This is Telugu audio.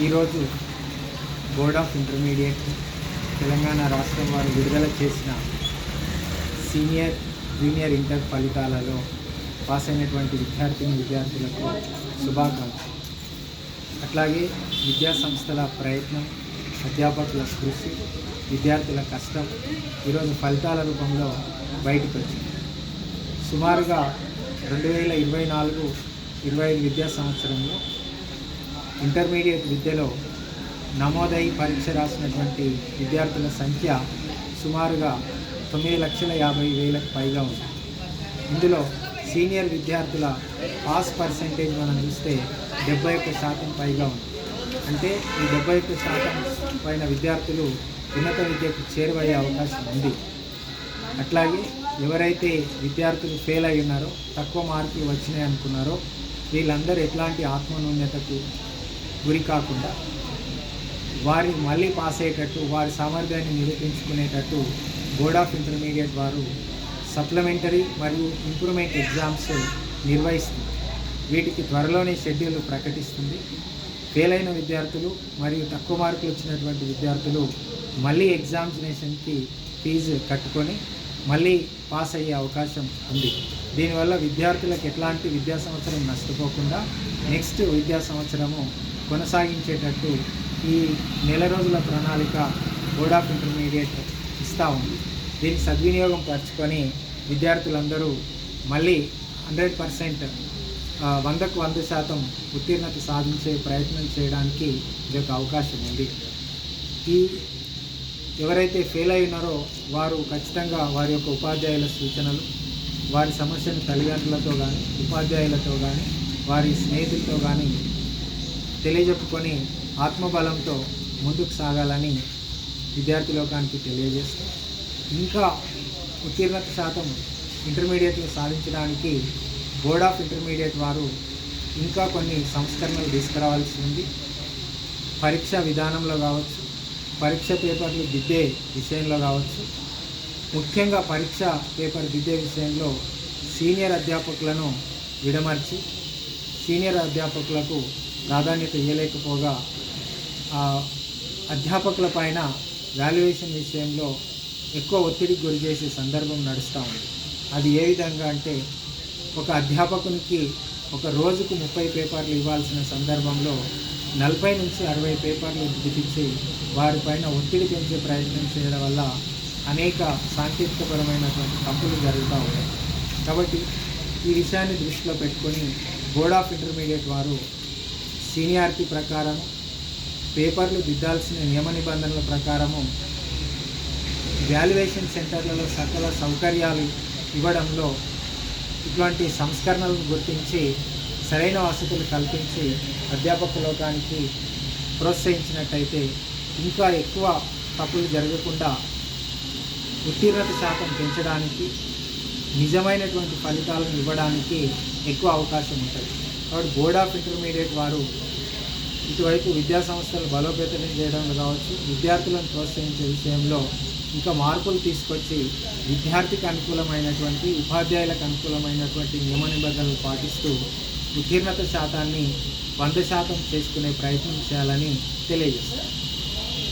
ఈరోజు బోర్డ్ ఆఫ్ ఇంటర్మీడియట్ తెలంగాణ రాష్ట్రం వారు విడుదల చేసిన సీనియర్ జూనియర్ ఇంటర్ ఫలితాలలో పాస్ అయినటువంటి విద్యార్థిని విద్యార్థులకు శుభాకాంక్షలు. అట్లాగే విద్యా సంస్థల ప్రయత్నం అధ్యాపకుల కృషి విద్యార్థుల కష్టం ఈరోజు ఫలితాల రూపంలో బయటకు వచ్చింది. సుమారుగా రెండు వేల ఇరవై నాలుగు ఇరవై ఐదు విద్యా సంవత్సరంలో ఇంటర్మీడియట్ విద్యలో నమోదై పరీక్ష రాసినటువంటి విద్యార్థుల సంఖ్య సుమారుగా తొమ్మిది లక్షల యాభై వేలకు పైగా ఉంది. ఇందులో సీనియర్ విద్యార్థుల పాస్ పర్సంటేజ్ మనం చూస్తే డెబ్బై ఒక్క శాతం పైగా ఉంది. అంటే ఈ డెబ్బై ఒక్క శాతం పైన విద్యార్థులు ఉన్నత విద్యకు చేరువయ్యే అవకాశం ఉంది. అట్లాగే ఎవరైతే విద్యార్థులు ఫెయిల్ అయి ఉన్నారో తక్కువ మార్కులు వచ్చినాయి అనుకున్నారో వీళ్ళందరూ ఎట్లాంటి ఆత్మన్యూన్యతకు గురి కాకుండా వారి మళ్ళీ పాస్ అయ్యేటట్టు వారి సామర్థ్యాన్ని నిరూపించుకునేటట్టు బోర్డ్ ఆఫ్ ఇంటర్మీడియట్ వారు సప్లిమెంటరీ మరియు ఇంప్రూవ్మెంట్ ఎగ్జామ్స్ నిర్వహిస్తుంది. వీటికి త్వరలోనే షెడ్యూల్ ప్రకటిస్తుంది. ఫెయిల్ అయిన విద్యార్థులు మరియు తక్కువ మార్కులు వచ్చినటువంటి విద్యార్థులు మళ్ళీ ఎగ్జామినేషన్కి ఫీజు కట్టుకొని మళ్ళీ పాస్ అయ్యే అవకాశం ఉంది. దీనివల్ల విద్యార్థులకు ఎట్లాంటి విద్యా సంవత్సరం నష్టపోకుండా నెక్స్ట్ విద్యా సంవత్సరము కొనసాగించేటట్టు ఈ నెల రోజుల ప్రణాళిక బోర్డ్ ఆఫ్ ఇంటర్మీడియట్ ఇస్తూ ఉంది. దీన్ని సద్వినియోగం పరచుకొని విద్యార్థులందరూ మళ్ళీ హండ్రెడ్ పర్సెంట్ వందకు వంద శాతం ఉత్తీర్ణత సాధించే ప్రయత్నం చేయడానికి ఇది ఒక అవకాశం ఉంది. ఈ ఎవరైతే ఫెయిల్ అయినారో వారు ఖచ్చితంగా వారి యొక్క ఉపాధ్యాయుల సూచనలు వారి సమస్యను తల్లిదండ్రులతో కానీ ఉపాధ్యాయులతో కానీ వారి స్నేహితులతో కానీ తెలియజెప్పుకొని ఆత్మబలంతో ముందుకు సాగాలని విద్యార్థి లోకానికి తెలియజేస్తూ ఇంకా ఉత్తీర్ణత శాతం ఇంటర్మీడియట్లో సాధించడానికి బోర్డ్ ఆఫ్ ఇంటర్మీడియట్ వారు ఇంకా కొన్ని సంస్కరణలు తీసుకురావాల్సి ఉంది. పరీక్ష విధానంలో కావచ్చు పరీక్ష పేపర్లు దిద్దే విషయంలో కావచ్చు ముఖ్యంగా పరీక్ష పేపర్ దిద్దే విషయంలో సీనియర్ అధ్యాపకులను విడమర్చి సీనియర్ అధ్యాపకులకు ప్రాధాన్యత ఇవ్వలేకపోగా ఆ అధ్యాపకుల పైన వాల్యుయేషన్ విషయంలో ఎక్కువ ఒత్తిడికి గురి చేసే సందర్భం నడుస్తూ ఉంది. అది ఏ విధంగా అంటే ఒక అధ్యాపకునికి ఒక రోజుకు ముప్పై పేపర్లు ఇవ్వాల్సిన సందర్భంలో నలభై నుంచి అరవై పేపర్లు దిపించి వారిపైన ఒత్తిడి పెంచే ప్రయత్నం చేయడం వల్ల అనేక సాంకేతికపరమైనటువంటి తప్పులు జరుగుతూ ఉన్నాయి. కాబట్టి ఈ విషయాన్ని దృష్టిలో పెట్టుకొని బోర్డ్ ఆఫ్ ఇంటర్మీడియట్ వారు సీనియారిటీ ప్రకారం పేపర్లు దిద్దాల్సిన నియమ నిబంధనల ప్రకారము వాల్యుయేషన్ సెంటర్లలో సకల సౌకర్యాలు ఇవ్వడంలో ఇటువంటి సంస్కరణలను గుర్తించి సరైన వసతులు కల్పించి అధ్యాపక లోకానికి ప్రోత్సహించినట్టయితే ఇంకా ఎక్కువ తప్పులు జరగకుండా ఉత్తీర్ణత శాతం పెంచడానికి నిజమైనటువంటి ఫలితాలను ఇవ్వడానికి ఎక్కువ అవకాశం ఉంటుంది. కాబట్టి బోర్డ్ ఆఫ్ ఇంటర్మీడియట్ వారు ఇటువైపు విద్యా సంస్థలు బలోపేతం చేయడంలో కావచ్చు విద్యార్థులను ప్రోత్సహించే విషయంలో ఇంకా మార్పులు తీసుకొచ్చి విద్యార్థికి అనుకూలమైనటువంటి ఉపాధ్యాయులకు అనుకూలమైనటువంటి నియమ నిబంధనలు పాటిస్తూ ఉత్తీర్ణత శాతాన్ని వంద శాతం చేసుకునే ప్రయత్నం చేయాలని తెలియజేస్తారు.